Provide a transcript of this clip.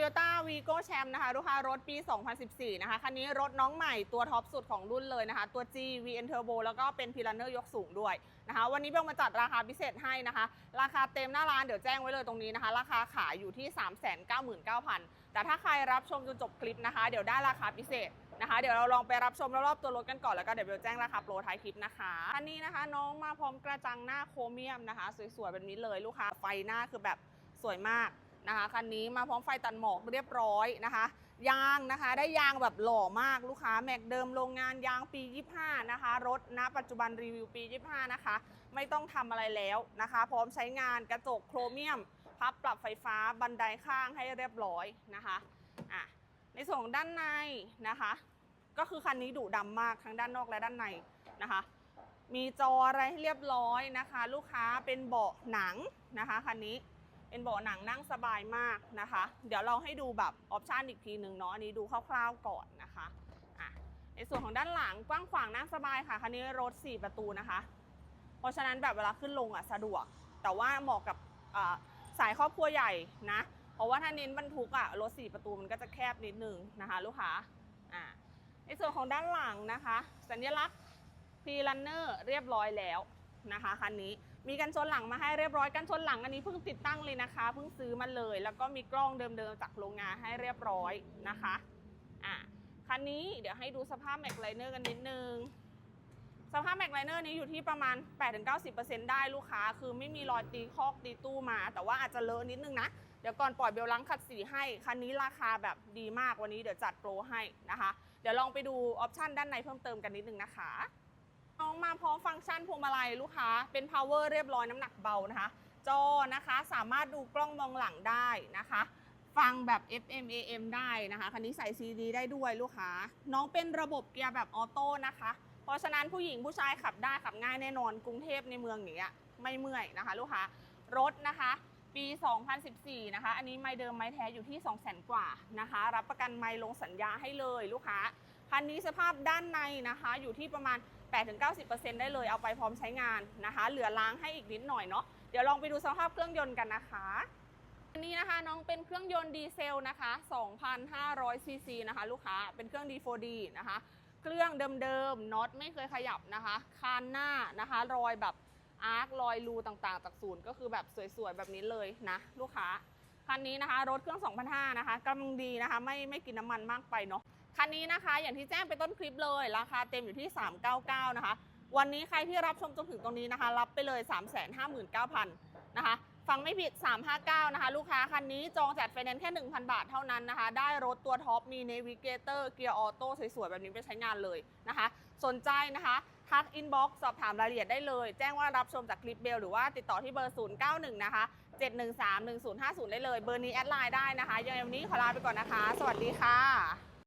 Toyota Vigo Champ นะคะ ลูกค้ารถปี 2014 นะคะ คันนี้รถน้องใหม่ตัวท็อปสุดของรุ่นเลยนะคะ ตัว G VN Turbo แล้วก็เป็น p i l a n e r ยกสูงด้วยนะคะ วันนี้เบลมาจัดราคาพิเศษให้นะคะ ราคาเต็มหน้าร้านเดี๋ยวแจ้งไว้เลยตรงนี้นะคะ ราคาขายอยู่ที่ 399,000 แต่ถ้าใครรับชมจนจบคลิปนะคะ เดี๋ยวได้ราคาพิเศษนะคะเดี๋ยวเราลองไปรับชมรอบๆตัวรถกันก่อนแล้วก็เดี๋ยวเบลแจ้งราคาโปรท้ายคลิปนะคะอันนี้นะคะน้องมาพร้อมกระจังหน้าโครเมียมนะคะ สวยๆแบบนี้เลยลูกค้าไฟหน้าคือแบบสวยมาก นะคะคันนี้มาพร้อมไฟตัดหมอกเรียบร้อยนะคะยางนะคะได้ยางแบบหล่อมากลูกค้าแม็กเดิมโรงงานยางปี 25 นะคะ รถณปัจจุบันรีวิวปี 25 นะคะ ไม่ต้องทำอะไรแล้วนะคะ พร้อมใช้งานกระจกโครเมียม พับปรับไฟฟ้าบันไดข้างให้เรียบร้อยนะคะอะในส่วนของด้านในนะคะ ก็คือคันนี้ดุดำมากทั้งด้านนอกและด้านในนะคะ มีจออะไรให้เรียบร้อยนะคะ ลูกค้าเป็นเบาะหนังนะคะคันนี้ เป็นเบาะหนังนั่งสบายมากนะคะ เดี๋ยวเราให้ดูแบบออปชันอีกทีหนึ่งเนาะ อันนี้ดูคร่าวๆก่อนนะคะอะในส่วนของด้านหลังกว้างขวางนั่งสบายค่ะ คันนี้รถ 4 ประตูนะคะ เพราะฉะนั้นแบบเวลาขึ้นลงอะสะดวก แต่ว่าเหมาะกับสายครอบครัวใหญ่นะ เพราะว่าถ้าเน้นบรรทุกอะรถ 4 ประตูมันก็จะแคบนิดนึงนะคะ ลูกค้าอ่าในส่วนของด้านหลังนะคะ สัญลักษณ์พีลันเนอร์เรียบร้อยแล้ว นะคะคันนี้มีกันชนหลังมาให้เรียบร้อยกันชนหลังอันนี้เพิ่งติดตั้งเลยนะคะเพิ่งซื้อมาเลย แล้วก็มีกล้องเดิมๆจากโรงงานให้เรียบร้อยนะคะอะคันนี้เดี๋ยวให้ดูสภาพแม็กไลเนอร์กันนิดนึงสภาพแม็กไลเนอร์นี้อยู่ที่ประมาณ 8-90%ได้ลูกค้า คือไม่มีรอยตีคอกตีตู้มา แต่ว่าอาจจะเลอะนิดนึงนะ เดี๋ยวก่อนปล่อยเบลล้างขัดสีให้ คันนี้ราคาแบบดีมากวันนี้เดี๋ยวจัดโปรให้นะคะ เดี๋ยวลองไปดูออปชันด้านในเพิ่มเติมกันนิดนึงนะคะ น้องมาพร้อมฟังก์ชันพวงมาลัยลูกค้า เป็น power เรียบร้อยน้ำหนักเบานะคะ จอนะคะสามารถดูกล้องมองหลังได้นะคะ ฟังแบบ FM AM ได้นะคะ คันนี้ใส่ CD ได้ด้วยลูกค้า น้องเป็นระบบเกียร์แบบออโต้นะคะ เพราะฉะนั้นผู้หญิงผู้ชายขับได้ขับง่ายแน่นอนกรุงเทพในเมืองอย่างเงี้ยไม่เมื่อยนะคะ ลูกค้ารถนะคะปี 2014 นะคะ อันนี้ไม่เดิมไม่แท้อยู่ที่ 200,000 กว่านะคะ รับประกันไม่ลงสัญญาให้เลยลูกค้า คันนี้สภาพด้านในนะคะ อยู่ที่ประมาณ 8-90%ได้เลยเอาไปพร้อมใช้งานนะคะ เหลือล้างให้อีกนิดหน่อยเนาะเดี๋ยวลองไปดูสภาพเครื่องยนต์กันนะคะอันนี้นะคะน้องเป็นเครื่องยนต์ดีเซลนะคะ2,500ซีซีนะคะ ลูกค้าเป็นเครื่อง D4D นะคะ เครื่องเดิมๆน็อตไม่เคยขยับนะคะคานหน้านะคะ รอยแบบอาร์ครอยรูต่างๆจากศูนย์ก็คือแบบสวยๆ แบบนี้เลยนะ ลูกค้าคันนี้นะคะ รถเครื่อง 2,500นะคะกำลังดีนะคะ ไม่ไม่กินน้ำมันมากไปเนาะ คันนี้นะคะอย่างที่แจ้งไปต้นคลิปเลย ราคาเต็มอยู่ที่ 399 นะคะ วันนี้ใครที่รับชมจนถึงตรงนี้นะคะ รับไปเลย 359,000 นะคะ ฟังไม่ผิด 359 นะคะ ลูกค้าคันนี้จองจัดไฟแนนซ์แค่ 1,000 บาทเท่านั้นนะคะ ได้รถตัวท็อปมีเนวิเกเตอร์เกียร์ออโต้สวยๆ แบบนี้ไปใช้งานเลยนะคะ สนใจนะคะทักอินบ็อกซ์สอบถามรายละเอียดได้เลย แจ้งว่ารับชมจากคลิปเบลหรือว่าติดต่อที่เบอร์ 091 นะคะ 713 1050 ได้เลย เบอร์นี้แอดไลน์ได้นะคะ ยังไงวันนี้ขอลาไปก่อนนะคะ สวัสดีค่ะ